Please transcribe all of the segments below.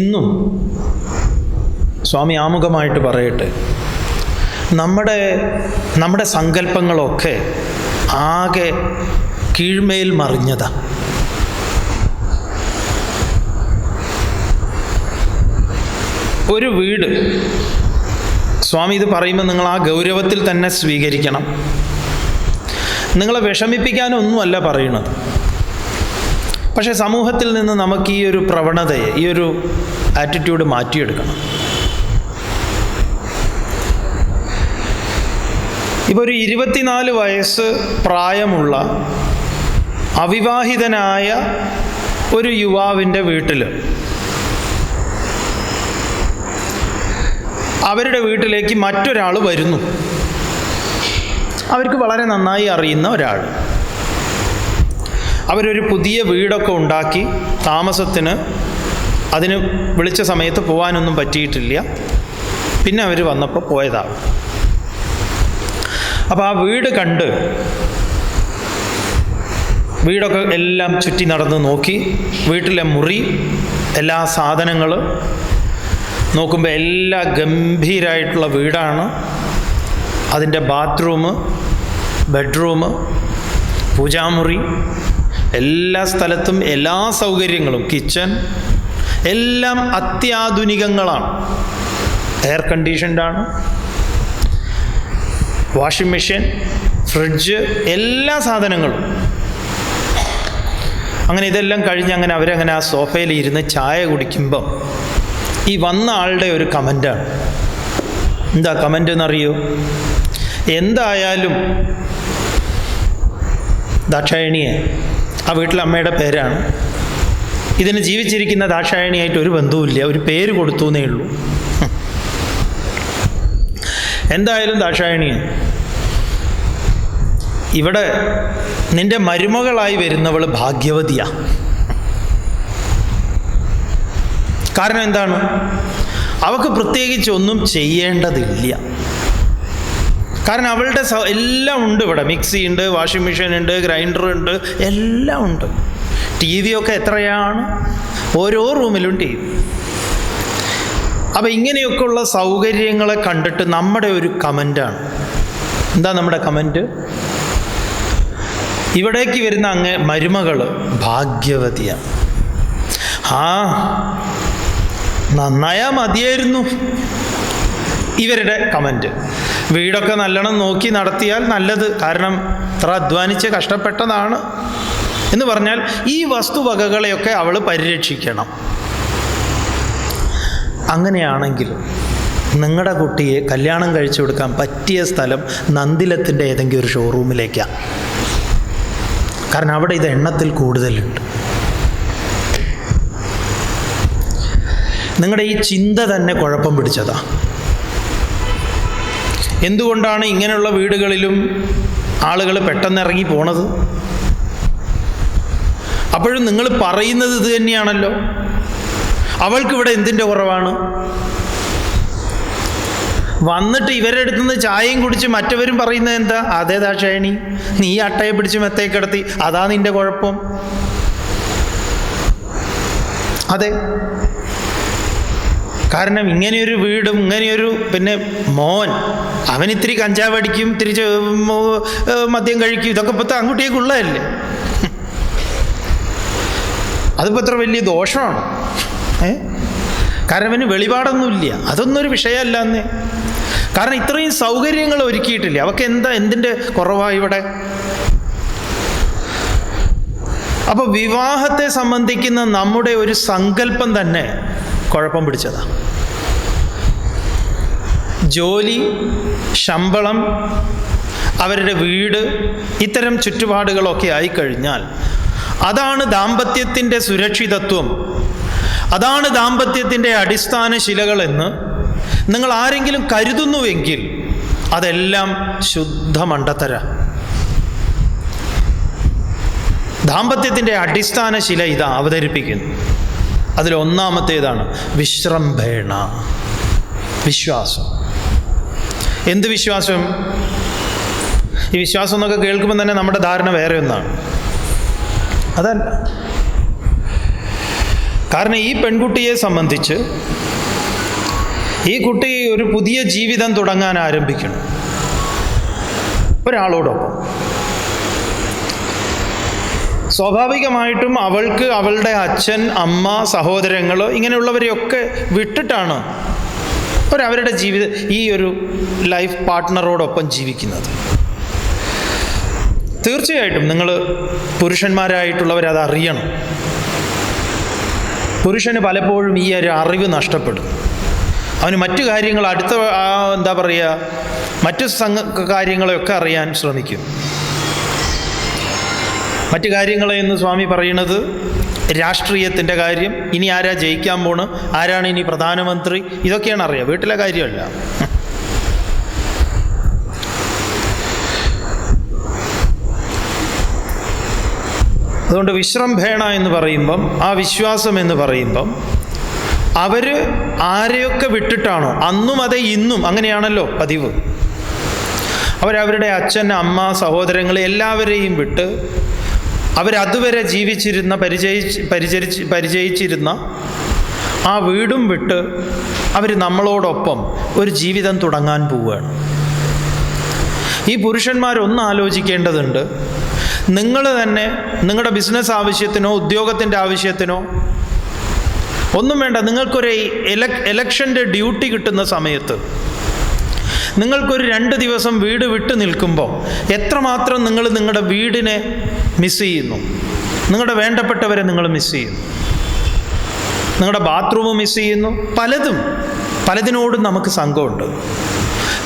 ഇന്നും സ്വാമി ആമുഖമായിട്ട് പറയട്ടെ. നമ്മുടെ നമ്മുടെ സങ്കല്പങ്ങളൊക്കെ ആകെ കീഴ്മേൽ മറിഞ്ഞതാ. ഒരു വീട് സ്വാമി ഇത് പറയുമ്പോൾ നിങ്ങൾ ആ ഗൗരവത്തിൽ തന്നെ സ്വീകരിക്കണം. നിങ്ങളെ വിഷമിപ്പിക്കാനൊന്നുമല്ല പറയുന്നത്. പക്ഷേ സമൂഹത്തിൽ നിന്ന് നമുക്ക് ഈ ഒരു പ്രവണതയെ ഈ ഒരു ആറ്റിറ്റ്യൂഡ് മാറ്റിയെടുക്കണം. ഇപ്പോൾ ഒരു ഇരുപത്തിനാല് വയസ്സ് പ്രായമുള്ള അവിവാഹിതനായ ഒരു യുവാവിന്റെ വീട്ടിൽ അവരുടെ വീട്ടിലേക്ക് മറ്റൊരാൾ വരുന്നു. അവർക്ക് വളരെ നന്നായി അറിയുന്ന ഒരാൾ അവരൊരു പുതിയ വീടൊക്കെ ഉണ്ടാക്കി താമസത്തിന് അതിന് വിളിച്ച സമയത്ത് പോകാനൊന്നും പറ്റിയിട്ടില്ല. പിന്നെ അവർ വന്നപ്പോൾ പോയതാണ് അപ്പോൾ ആ വീട് കണ്ട് വീടൊക്കെ എല്ലാം ചുറ്റി നടന്ന് നോക്കി. വീട്ടിലെ മുറി എല്ലാ സാധനങ്ങൾ നോക്കുമ്പോൾ എല്ലാ ഗംഭീരമായിട്ടുള്ള വീടാണ്. അതിന്റെ ബാത്റൂം ബെഡ്റൂം പൂജാമുറി എല്ലാ സ്ഥലത്തും എല്ലാ സൗകര്യങ്ങളും കിച്ചൺ എല്ലാം അത്യാധുനികങ്ങളാണ്. എയർ കണ്ടീഷൻഡാണ് വാഷിംഗ് മെഷീൻ ഫ്രിഡ്ജ് എല്ലാ സാധനങ്ങളും. അങ്ങനെ ഇതെല്ലാം കഴിഞ്ഞ് അങ്ങനെ അവരങ്ങനെ ആ സോഫയിൽ ഇരുന്ന് ചായ കുടിക്കുമ്പം ഈ വന്ന ആളുടെ ഒരു കമന്റാണ് എന്താ കമന്റ് എന്നറിയോ? എന്തായാലും ദാക്ഷായണിയെ ആ വീട്ടിലെ അമ്മയുടെ പേരാണ്. ഇതിന് ജീവിച്ചിരിക്കുന്ന ദാക്ഷായണിയായിട്ട് ഒരു ബന്ധവുമില്ല. ഒരു പേര് കൊടുത്തു എന്നേ ഉള്ളൂ. എന്തായാലും ദാക്ഷായണി ഇവിടെ നിന്റെ മരുമകളായി വരുന്നവൾ ഭാഗ്യവതിയാ. കാരണം എന്താണ്? അവക്ക് പ്രത്യേകിച്ച് ഒന്നും ചെയ്യേണ്ടതില്ല. കാരണം അവളുടെ എല്ലാം ഉണ്ട് ഇവിടെ. മിക്സി ഉണ്ട് വാഷിംഗ് മെഷീൻ ഉണ്ട് ഗ്രൈൻഡർ ഉണ്ട് എല്ലാം ഉണ്ട്. ടി വി ഒക്കെ എത്രയാണ്? ഓരോ റൂമിലും ടി വി. അപ്പം ഇങ്ങനെയൊക്കെയുള്ള സൗകര്യങ്ങളെ കണ്ടിട്ട് നമ്മുടെ ഒരു കമന്റാണ് എന്താ നമ്മുടെ കമന്റ് ഇവിടേക്ക് വരുന്ന അങ്ങ് മരുമകൾ ഭാഗ്യവതിയാണ് ആ നന്നായാൽ മതിയായിരുന്നു. ഇവരുടെ കമന്റ് വീടൊക്കെ നല്ലോണം നോക്കി നടത്തിയാൽ നല്ലത്. കാരണം ഇത്ര അധ്വാനിച്ച് കഷ്ടപ്പെട്ടതാണ് എന്ന് പറഞ്ഞാൽ ഈ വസ്തുവകകളെയൊക്കെ അവൾ പരിരക്ഷിക്കണം. അങ്ങനെയാണെങ്കിൽ നിങ്ങളുടെ കുട്ടിയെ കല്യാണം കഴിച്ചു കൊടുക്കാൻ പറ്റിയ സ്ഥലം നന്ദിലത്തിന്റെ ഏതെങ്കിലും ഒരു ഷോറൂമിലേക്കാണ് കാരണം അവിടെ ഇത് എണ്ണത്തിൽ കൂടുതലുണ്ട്. നിങ്ങളുടെ ഈ ചിന്ത തന്നെ കുഴപ്പം പിടിച്ചതാ. എന്തുകൊണ്ടാണ് ഇങ്ങനെയുള്ള വീടുകളിലും ആളുകൾ പെട്ടെന്ന് ഇറങ്ങി പോണത്? അപ്പോഴും നിങ്ങൾ പറയുന്നത് ഇത് തന്നെയാണല്ലോ. അവൾക്കിവിടെ എന്തിന്റെ കുറവാണ്? വന്നിട്ട് ഇവരുടെ അടുത്ത് നിന്ന് ചായയും കുടിച്ച് മറ്റവരും പറയുന്നത് എന്താ? അതേ ദാക്ഷായണി നീ അട്ടയെ പിടിച്ച് മെത്തേക്കിടത്തി അതാ നിന്റെ കുഴപ്പം. അതെ. കാരണം ഇങ്ങനെയൊരു വീടും ഇങ്ങനെയൊരു പിന്നെ മോൻ അവൻ ഇത്തിരി കഞ്ചാവ് അടിക്കും ഇത്തിരി ചെ- മോ- ഏ, മദ്യം കഴിക്കും ഇതൊക്കെ ഇപ്പോഴത്തെ ആൺകുട്ടിയൊക്കെ അതിപ്പോൾ അത്ര വലിയ ദോഷമാണ്? ഏ? കാരണം അവന് വെളിപാടൊന്നുമില്ല. അതൊന്നൊരു വിഷയമല്ല എന്നേ കാരണം ഇത്രയും സൗകര്യങ്ങൾ ഒരുക്കിയിട്ടില്ല? അവക്ക് എന്താ എന്തിന്റെ കുറവാണ് ഇവിടെ? അപ്പോൾ വിവാഹത്തെ സംബന്ധിക്കുന്ന നമ്മുടെ ഒരു സങ്കല്പം തന്നെ കുഴപ്പം പിടിച്ചതാ. ജോലി ശമ്പളം അവരുടെ വീട് ഇത്തരം ചുറ്റുപാടുകളൊക്കെ ആയിക്കഴിഞ്ഞാൽ അതാണ് ദാമ്പത്യത്തിന്റെ സുരക്ഷിതത്വം. അതാണ് ദാമ്പത്യത്തിന്റെ അടിസ്ഥാന ശിലകളെന്ന് നിങ്ങൾ ആരെങ്കിലും കരുതുന്നുവെങ്കിൽ അതെല്ലാം ശുദ്ധ മണ്ടത്തര. ദാമ്പത്യത്തിന്റെ അടിസ്ഥാന ശില ഇതാ അവതരിപ്പിക്കുന്നു. അതിൽ ഒന്നാമത്തേതാണ് വിശ്രംഭേണ വിശ്വാസം. എന്ത് വിശ്വാസം? ഈ വിശ്വാസം എന്നൊക്കെ കേൾക്കുമ്പോൾ തന്നെ നമ്മുടെ ധാരണ വേറെ ഒന്നാണ്. അതല്ല. കാരണം ഈ പെൺകുട്ടിയെ സംബന്ധിച്ച് ഈ കുട്ടി ഒരു പുതിയ ജീവിതം തുടങ്ങാൻ ആരംഭിക്കണം. ഒരാളോടൊപ്പം. സ്വാഭാവികമായിട്ടും അവൾക്ക് അവളുടെ അച്ഛൻ അമ്മ സഹോദരങ്ങൾ ഇങ്ങനെയുള്ളവരെയൊക്കെ വിട്ടിട്ടാണ് അവരവരുടെ ജീവിത ഈ ഒരു ലൈഫ് പാർട്ട്ണറോടൊപ്പം ജീവിക്കുന്നത്. തീർച്ചയായിട്ടും നിങ്ങൾ പുരുഷന്മാരായിട്ടുള്ളവരത് അറിയണം. പുരുഷന് പലപ്പോഴും ഈ ഒരു അറിവ് നഷ്ടപ്പെടും. അവന് മറ്റു കാര്യങ്ങൾ അടുത്ത എന്താ പറയുക മറ്റു സംഘ കാര്യങ്ങളെയൊക്കെ അറിയാൻ ശ്രമിക്കും. മറ്റു കാര്യങ്ങളെ എന്ന് സ്വാമി പറയുന്നത് രാഷ്ട്രീയത്തിന്റെ കാര്യം. ഇനി ആരാ ജയിക്കാൻ പോണ്? ആരാണ് ഇനി പ്രധാനമന്ത്രി? ഇതൊക്കെയാണ് അറിയുക വീട്ടിലെ കാര്യമല്ല. അതുകൊണ്ട് വിശ്രംഭേണ എന്ന് പറയുമ്പം ആ വിശ്വാസം എന്ന് പറയുമ്പം അവർ ആരെയൊക്കെ വിട്ടിട്ടാണോ? അന്നും അതെ ഇന്നും അങ്ങനെയാണല്ലോ പതിവ്. അവരവരുടെ അച്ഛൻ അമ്മ സഹോദരങ്ങൾ എല്ലാവരെയും വിട്ട് അവരതുവരെ ജീവിച്ചിരുന്ന പരിചയിച്ച് പരിചരിച്ച് പരിചയിച്ചിരുന്ന ആ വീടും വിട്ട് അവർ നമ്മളോടൊപ്പം ഒരു ജീവിതം തുടങ്ങാൻ പോവുകയാണ്. ഈ പുരുഷന്മാരൊന്ന് ആലോചിക്കേണ്ടതുണ്ട്. നിങ്ങൾ തന്നെ നിങ്ങളുടെ ബിസിനസ് ആവശ്യത്തിനോ ഉദ്യോഗത്തിന്റെ ആവശ്യത്തിനോ ഒന്നും വേണ്ട. നിങ്ങൾക്കൊരു എലക് എലക്ഷന്റെ ഡ്യൂട്ടി കിട്ടുന്ന സമയത്ത് നിങ്ങൾക്കൊരു രണ്ട് ദിവസം വീട് വിട്ടു നിൽക്കുമ്പോൾ എത്രമാത്രം നിങ്ങൾ നിങ്ങളുടെ വീടിനെ മിസ് ചെയ്യുന്നു. നിങ്ങളുടെ വേണ്ടപ്പെട്ടവരെ നിങ്ങൾ മിസ് ചെയ്യുന്നു. നിങ്ങളുടെ ബാത്റൂം മിസ് ചെയ്യുന്നു. പലതും പലതിനോടും നമുക്ക് സംഘമുണ്ട്.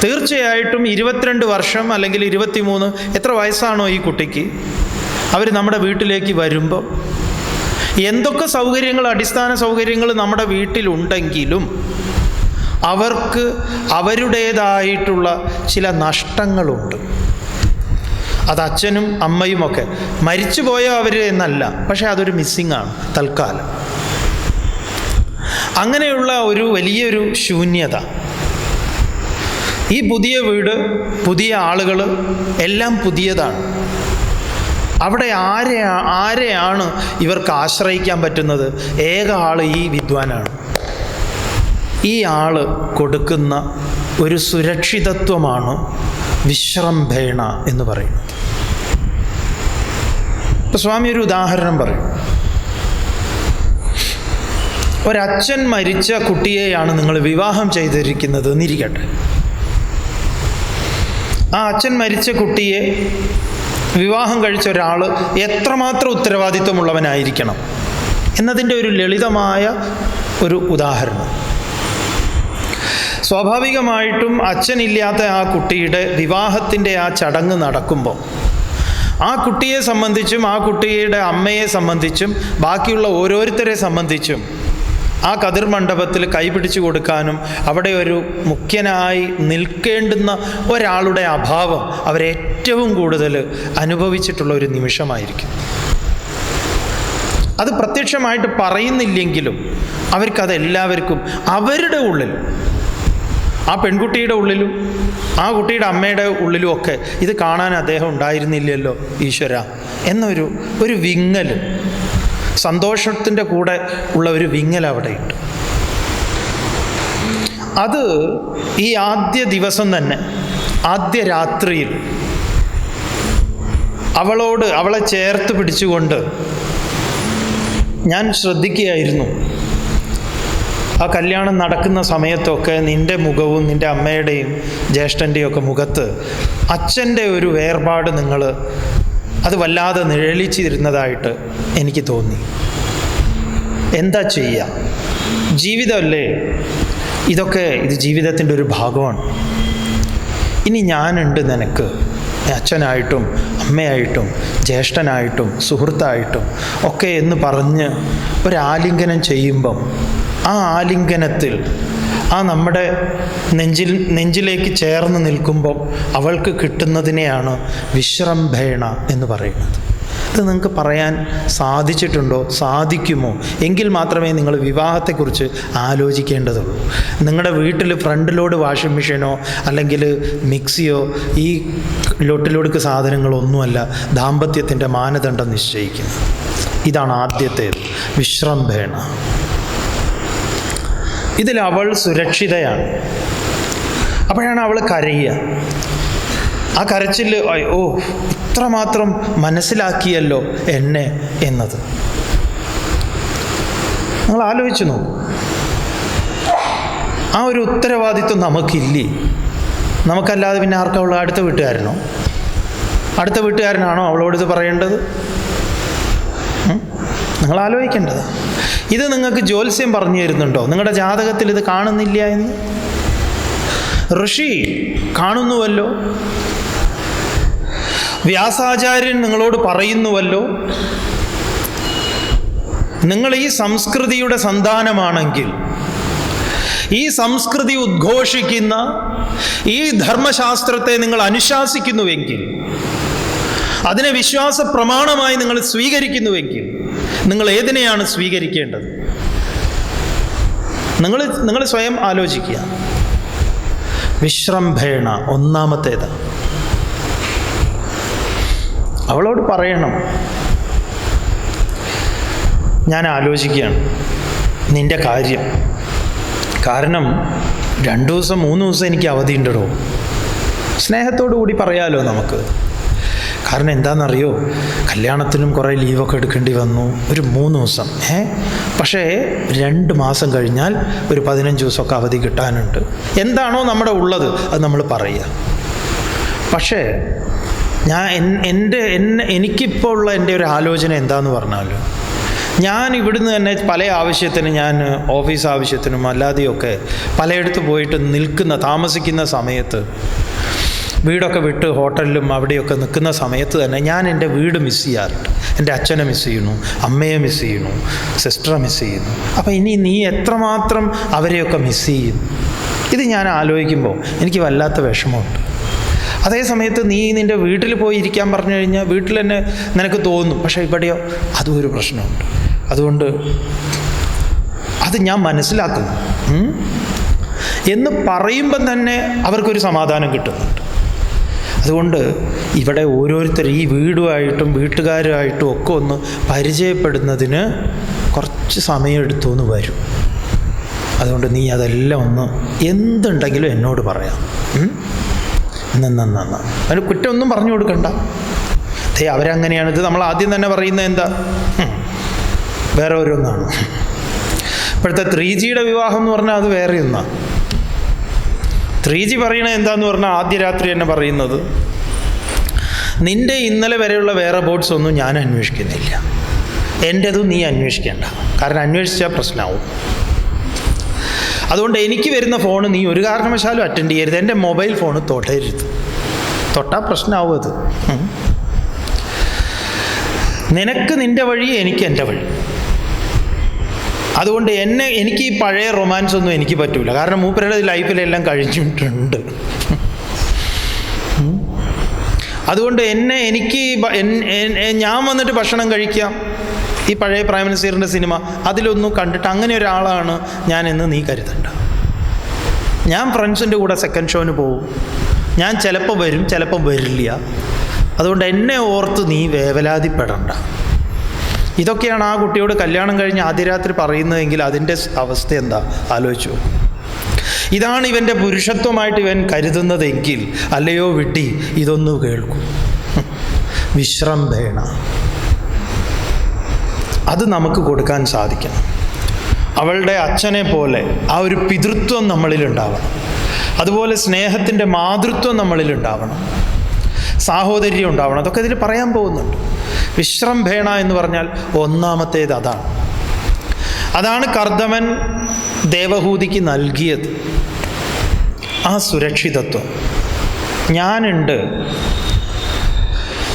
തീർച്ചയായിട്ടും ഇരുപത്തിരണ്ട് വർഷം അല്ലെങ്കിൽ ഇരുപത്തിമൂന്ന് എത്ര വയസ്സാണോ ഈ കുട്ടിക്ക്? അവർ നമ്മുടെ വീട്ടിലേക്ക് വരുമ്പോൾ എന്തൊക്കെ സൗകര്യങ്ങൾ അടിസ്ഥാന സൗകര്യങ്ങൾ നമ്മുടെ വീട്ടിലുണ്ടെങ്കിലും അവർക്ക് അവരുടേതായിട്ടുള്ള ചില നഷ്ടങ്ങളുണ്ട്. അത് അച്ഛനും അമ്മയുമൊക്കെ മരിച്ചു പോയോ അവർ എന്നല്ല. പക്ഷേ അതൊരു മിസ്സിംഗ് ആണ് തൽക്കാലം. അങ്ങനെയുള്ള ഒരു വലിയൊരു ശൂന്യത. ഈ പുതിയ വീട് പുതിയ ആളുകൾ എല്ലാം പുതിയതാണ്. അവിടെ ആരെ ആരെയാണ് ഇവർക്ക് ആശ്രയിക്കാൻ പറ്റുന്നത്? ഏക ആൾ ഈ വിദ്വാനാണ്. ഈ ആൾ കൊടുക്കുന്ന ഒരു സുരക്ഷിതത്വമാണ് വിശ്രംഭേണ എന്ന് പറയും ഇപ്പൊ സ്വാമി ഒരു ഉദാഹരണം പറയും. ഒരച്ഛൻ മരിച്ച കുട്ടിയെയാണ് നിങ്ങൾ വിവാഹം ചെയ്തിരിക്കുന്നത് എന്നിരിക്കട്ടെ. ആ അച്ഛൻ മരിച്ച കുട്ടിയെ വിവാഹം കഴിച്ച ഒരാൾ എത്രമാത്രം ഉത്തരവാദിത്വമുള്ളവനായിരിക്കണം എന്നതിന്റെ ഒരു ലളിതമായ ഒരു ഉദാഹരണം. സ്വാഭാവികമായിട്ടും അച്ഛനില്ലാത്ത ആ കുട്ടിയുടെ വിവാഹത്തിന്റെ ആ ചടങ്ങ് നടക്കുമ്പോൾ ആ കുട്ടിയെ സംബന്ധിച്ചും ആ കുട്ടിയുടെ അമ്മയെ സംബന്ധിച്ചും ബാക്കിയുള്ള ഓരോരുത്തരെ സംബന്ധിച്ചും ആ കതിർ മണ്ഡപത്തിൽ കൈപിടിച്ചു കൊടുക്കാനും അവിടെ ഒരു മുഖ്യനായി നിൽക്കേണ്ടുന്ന ഒരാളുടെ അഭാവം അവരേറ്റവും കൂടുതൽ അനുഭവിച്ചിട്ടുള്ള ഒരു നിമിഷമായിരിക്കും. അത് പ്രത്യക്ഷമായിട്ട് പറയുന്നില്ലെങ്കിലും അവർക്കതെല്ലാവർക്കും അവരുടെ ഉള്ളിൽ ആ പെൺകുട്ടിയുടെ ഉള്ളിലും ആ കുട്ടിയുടെ അമ്മയുടെ ഉള്ളിലും ഒക്കെ ഇത് കാണാൻ അദ്ദേഹം ഉണ്ടായിരുന്നില്ലല്ലോ ഈശ്വര. എന്നൊരു ഒരു വിങ്ങൽ സന്തോഷത്തിന്റെ കൂടെ ഉള്ള ഒരു വിങ്ങൽ അവിടെ ഇട്ടു അത് ഈ ആദ്യ ദിവസം തന്നെ ആദ്യ രാത്രിയിൽ അവളോട് അവളെ ചേർത്ത് പിടിച്ചുകൊണ്ട് ഞാൻ ശ്രദ്ധിക്കുകയായിരുന്നു. ആ കല്യാണം നടക്കുന്ന സമയത്തൊക്കെ നിന്റെ മുഖവും നിന്റെ അമ്മയുടെയും ജ്യേഷ്ഠന്റെയും ഒക്കെ മുഖത്ത് അച്ഛന്റെ ഒരു വേർപാട് നിങ്ങൾ അത് വല്ലാതെ നിഴലിച്ചിരുന്നതായിട്ട് എനിക്ക് തോന്നി. എന്താ ചെയ്യുക? ജീവിതമല്ലേ? ഇതൊക്കെ ഇത് ജീവിതത്തിന്റെ ഒരു ഭാഗമാണ്. ഇനി ഞാനുണ്ട് നിനക്ക്. അച്ഛനായിട്ടും അമ്മയായിട്ടും ജ്യേഷ്ഠനായിട്ടും സുഹൃത്തായിട്ടും ഒക്കെ എന്ന് പറഞ്ഞ് ഒരാലിംഗനം ചെയ്യുമ്പം ആ ആലിംഗനത്തിൽ ആ നമ്മുടെ നെഞ്ചിൽ നെഞ്ചിലേക്ക് ചേർന്ന് നിൽക്കുമ്പോൾ അവൾക്ക് കിട്ടുന്നതിനെയാണ് വിശ്രംഭേണ എന്ന് പറയുന്നത്. ഇത് നിങ്ങൾക്ക് പറയാൻ സാധിച്ചിട്ടുണ്ടോ? സാധിക്കുമോ? എങ്കിൽ മാത്രമേ നിങ്ങൾ വിവാഹത്തെക്കുറിച്ച് ആലോചിക്കേണ്ടതുള്ളൂ. നിങ്ങളുടെ വീട്ടിൽ ഫ്രണ്ട് ലോഡ് വാഷിംഗ് മെഷീനോ അല്ലെങ്കിൽ മിക്സിയോ ഈ ലോട്ടിലോടുക്ക് സാധനങ്ങളൊന്നുമല്ല ദാമ്പത്യത്തിന്റെ മാനദണ്ഡം നിശ്ചയിക്കുന്നത് ഇതാണ് ആദ്യത്തേത് വിശ്രംഭേണ. ഇതിൽ അവൾ സുരക്ഷിതയാണ്. അപ്പോഴാണ് അവൾ കരയുക. ആ കരച്ചിൽ ഓ ഇത്രമാത്രം മനസ്സിലാക്കിയല്ലോ എന്നെ എന്നത്. നിങ്ങൾ ആലോചിച്ചു നോക്കൂ. ആ ഒരു ഉത്തരവാദിത്വം നമുക്കില്ലേ? നമുക്കല്ലാതെ പിന്നെ ആർക്കും അവൾ അടുത്ത വീട്ടുകാരനോ? അടുത്ത വീട്ടുകാരനാണോ അവളോട് ഇത് പറയേണ്ടത്? നിങ്ങൾ ആലോചിക്കേണ്ടത് ഇത് നിങ്ങൾക്ക് ജ്യോത്സ്യം പറഞ്ഞു തരുന്നുണ്ടോ? നിങ്ങളുടെ ജാതകത്തിൽ ഇത് കാണുന്നില്ല എന്ന്? ഋഷി കാണുന്നുവല്ലോ. വ്യാസാചാര്യൻ നിങ്ങളോട് പറയുന്നുവല്ലോ. നിങ്ങൾ ഈ സംസ്കൃതിയുടെ സന്താനമാണെങ്കിൽ ഈ സംസ്കൃതി ഉദ്ഘോഷിക്കുന്ന ഈ ധർമ്മശാസ്ത്രത്തെ നിങ്ങൾ അനുശാസിക്കുന്നുവെങ്കിൽ അതിനെ വിശ്വാസ പ്രമാണമായി നിങ്ങൾ സ്വീകരിക്കുന്നുവെങ്കിൽ നിങ്ങൾ ഏതിനെയാണ് സ്വീകരിക്കേണ്ടത്? നിങ്ങൾ നിങ്ങൾ സ്വയം ആലോചിക്കുക. വിശ്രംഭേണ ഒന്നാമത്തേത്. അവളോട് പറയണം. ഞാൻ ആലോചിക്കുകയാണ്. നിന്റെ കാര്യം. കാരണം രണ്ടു ദിവസം മൂന്ന് ദിവസം എനിക്ക് അവധിയുണ്ടോ സ്നേഹത്തോടു കൂടി പറയാലോ നമുക്ക്. കാരണം എന്താണെന്നറിയോ? കല്യാണത്തിനും കുറേ ലീവൊക്കെ എടുക്കേണ്ടി വന്നു. ഒരു മൂന്ന് ദിവസം. ഏ? പക്ഷേ രണ്ട് മാസം കഴിഞ്ഞാൽ ഒരു പതിനഞ്ച് ദിവസമൊക്കെ അവധി കിട്ടാനുണ്ട്. എന്താണോ നമ്മുടെ ഉള്ളത് അത് നമ്മൾ പറയുക. പക്ഷേ ഞാൻ എൻ- എന്റെ എന്നെ എനിക്കിപ്പോൾ ഉള്ള എന്റെ ഒരു ആലോചന എന്താന്ന് പറഞ്ഞാൽ ഞാൻ ഇവിടുന്ന് തന്നെ പല ആവശ്യത്തിനും ഞാൻ ഓഫീസ് ആവശ്യത്തിനും അല്ലാതെയൊക്കെ പലയിടത്ത് പോയിട്ട് നിൽക്കുന്ന താമസിക്കുന്ന സമയത്ത് വീടൊക്കെ വിട്ട് ഹോട്ടലിലും അവിടെയൊക്കെ നിൽക്കുന്ന സമയത്ത് തന്നെ ഞാൻ എന്റെ വീട് മിസ് ചെയ്യാറുണ്ട്. എന്റെ അച്ഛനെ മിസ് ചെയ്യുന്നു അമ്മയെ മിസ് ചെയ്യുന്നു സിസ്റ്ററെ മിസ് ചെയ്യുന്നു. അപ്പോൾ ഇനി നീ എത്രമാത്രം അവരെയൊക്കെ മിസ് ചെയ്യും? ഇത് ഞാൻ ആലോചിക്കുമ്പോൾ എനിക്ക് വല്ലാത്ത വിഷമമുണ്ട്. അതേ സമയത്ത് നീ നിന്റെ വീട്ടിൽ പോയി ഇരിക്കാൻ പറഞ്ഞു കഴിഞ്ഞാൽ വീട്ടിൽ തന്നെ നിനക്ക് തോന്നും പക്ഷേ ഇവിടെയോ അതും ഒരു പ്രശ്നമുണ്ട്. അതുകൊണ്ട് അത് ഞാൻ മനസ്സിലാക്കുന്നു. എന്ന് പറയുമ്പം തന്നെ അവർക്കൊരു സമാധാനം കിട്ടുന്നുണ്ട്. അതുകൊണ്ട് ഇവിടെ ഓരോരുത്തർ ഈ വീടുമായിട്ടും വീട്ടുകാരുമായിട്ടും ഒക്കെ ഒന്ന് പരിചയപ്പെടുന്നതിന് കുറച്ച് സമയമെടുത്തു എന്ന് വരും. അതുകൊണ്ട് നീ അതെല്ലാം ഒന്ന് എന്തുണ്ടെങ്കിലും എന്നോട് പറയാം. ഉം? നന്ന അതിന് കുറ്റമൊന്നും പറഞ്ഞു കൊടുക്കണ്ട. അതേ അവരങ്ങനെയാണ്. ഇത് നമ്മൾ ആദ്യം തന്നെ പറയുന്നത് എന്താ? വേറെ ഓരോന്നാണ്. ഇപ്പോഴത്തെ ത്രീ ജിയുടെ വിവാഹം എന്ന് പറഞ്ഞാൽ അത് വേറെ ഒന്നാണ്. ത്രീ ജി പറയണത് എന്താന്ന് പറഞ്ഞാൽ ആദ്യ രാത്രി തന്നെ പറയുന്നത്. നിന്റെ ഇന്നലെ വരെയുള്ള വേറെ ബോട്ട്സ് ഒന്നും ഞാൻ അന്വേഷിക്കുന്നില്ല. എന്റെതും നീ അന്വേഷിക്കേണ്ട. കാരണം അന്വേഷിച്ചാൽ പ്രശ്നമാവും അതുകൊണ്ട് എനിക്ക് വരുന്ന ഫോൺ നീ ഒരു കാരണവശാലും അറ്റൻഡ് ചെയ്യരുത്. എന്റെ മൊബൈൽ ഫോൺ തൊടരുത്. തൊട്ടാൽ പ്രശ്നമാവും അത്. നിനക്ക് നിന്റെ വഴി എനിക്ക് എന്റെ വഴി. അതുകൊണ്ട് എന്നെ എനിക്ക് ഈ പഴയ റൊമാൻസ് ഒന്നും എനിക്ക് പറ്റൂല. കാരണം മൂപ്പരുടെ ലൈഫിലെല്ലാം കഴിഞ്ഞിട്ടുണ്ട്. അതുകൊണ്ട് എന്നെ എനിക്ക് ഞാൻ വന്നിട്ട് ഭക്ഷണം കഴിക്കാം. ഈ പഴയ പ്രൈം മിനിസ്റ്ററിന്റെ സിനിമ അതിലൊന്നും കണ്ടിട്ട് അങ്ങനെ ഒരാളാണ് ഞാൻ എന്ന് നീ കരുതണ്ട. ഞാൻ ഫ്രണ്ട്സിന്റെ കൂടെ സെക്കൻഡ് ഷോന് പോകും ഞാൻ ചിലപ്പോൾ വരും ചിലപ്പോൾ വരില്ല. അതുകൊണ്ട് എന്നെ ഓർത്ത് നീ വേവലാതിപ്പെടണ്ട. ഇതൊക്കെയാണ് ആ കുട്ടിയോട് കല്യാണം കഴിഞ്ഞ് ആദ്യ രാത്രി പറയുന്നതെങ്കിൽ അതിന്റെ അവസ്ഥ എന്താ? ആലോചിച്ചു. ഇതാണ് ഇവന്റെ പുരുഷത്വമായിട്ട് ഇവൻ കരുതുന്നതെങ്കിൽ അല്ലയോ വിട്ടി ഇതൊന്നു കേൾക്കൂ. വിശ്രംഭേണ അത് നമുക്ക് കൊടുക്കാൻ സാധിക്കണം. അവളുടെ അച്ഛനെ പോലെ ആ ഒരു പിതൃത്വം നമ്മളിലുണ്ടാവണം അതുപോലെ സ്നേഹത്തിന്റെ മാതൃത്വം നമ്മളിലുണ്ടാവണം സാഹോദര്യം ഉണ്ടാവണം. അതൊക്കെ ഇതിൽ പറയാൻ പോകുന്നുണ്ട്. വിശ്രംഭേണ എന്ന് പറഞ്ഞാൽ ഒന്നാമത്തേത് അതാണ്. അതാണ് കർദമൻ ദേവഹൂതിക്ക് നൽകിയത്. ആ സുരക്ഷിതത്വം. ഞാനുണ്ട്.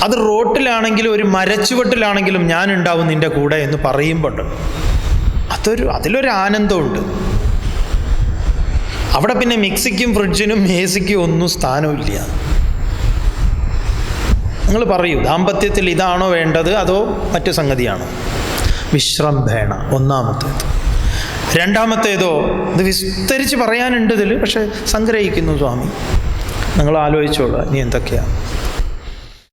അത് റോട്ടിലാണെങ്കിലും ഒരു മരച്ചുവട്ടിലാണെങ്കിലും ഞാൻ ഉണ്ടാവും നിന്റെ കൂടെ എന്ന് പറയുമ്പോണ്ട്. അതൊരു അതിലൊരു ആനന്ദമുണ്ട്. അവിടെ പിന്നെ മിക്സിക്കും ഫ്രിഡ്ജിനും എ സിക്കും ഒന്നും സ്ഥാനമില്ല. നിങ്ങൾ പറയൂ ദാമ്പത്യത്തിൽ ഇതാണോ വേണ്ടത് അതോ മറ്റു സംഗതിയാണോ? വിശ്രംഭേണ ഒന്നാമത്തേത്. രണ്ടാമത്തേതോ ഇത് വിസ്തരിച്ച് പറയാനുണ്ട് ഇതിൽ പക്ഷെ സംഗ്രഹിക്കുന്നു സ്വാമി. നിങ്ങൾ ആലോചിച്ചോളൂ ഇനി എന്തൊക്കെയാണ്